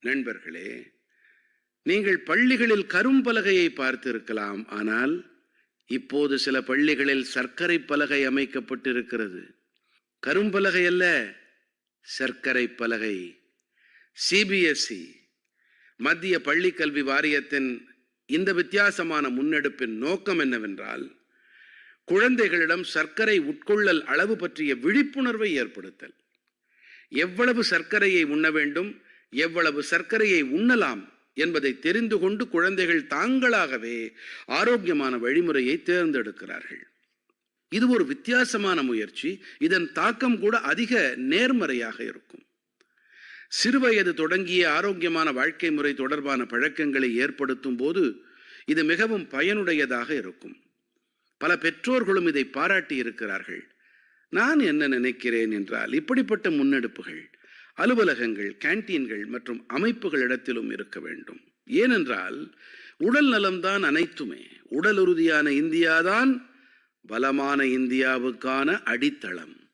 நண்பர்களே நீங்கள் பள்ளிகளில் கரும்பலகையை பார்த்திருக்கலாம் ஆனால் இப்போது சில பள்ளிகளில் சர்க்கரை பலகை அமைக்கப்பட்டிருக்கிறது. கரும்பலகை அல்ல சர்க்கரை பலகை. சிபிஎஸ்இ மத்திய பள்ளிக்கல்வி வாரியத்தின் இந்த வித்தியாசமான முன்னெடுப்பின் நோக்கம் என்னவென்றால் குழந்தைகளிடம் சர்க்கரை உட்கொள்ளல் அளவு பற்றிய விழிப்புணர்வை ஏற்படுத்தல். எவ்வளவு சர்க்கரையை உண்ண வேண்டும் எவ்வளவு சர்க்கரையை உண்ணலாம் என்பதை தெரிந்து கொண்டு குழந்தைகள் தாங்களாகவே ஆரோக்கியமான வழிமுறையை தேர்ந்தெடுக்கிறார்கள். இது ஒரு வித்தியாசமான முயற்சி. இதன் தாக்கம் கூட அதிக நேர்மறையாக இருக்கும். சிறுவயது தொடங்கிய ஆரோக்கியமான வாழ்க்கை முறை தொடர்பான பழக்கங்களை ஏற்படுத்தும் போது இது மிகவும் பயனுடையதாக இருக்கும். பல பெற்றோர்களும் இதை பாராட்டி இருக்கிறார்கள். நான் என்ன நினைக்கிறேன் என்றால் இப்படிப்பட்ட முன்னெடுப்புகள் அலுவலகங்கள் கேண்டீன்கள் மற்றும் அமைப்புகளிடத்திலும் இருக்க வேண்டும். ஏனென்றால் உடல் நலம்தான் அனைத்துமே. உடல் உறுதியான இந்தியாதான் பலமான இந்தியாவுக்கான அடித்தளம்.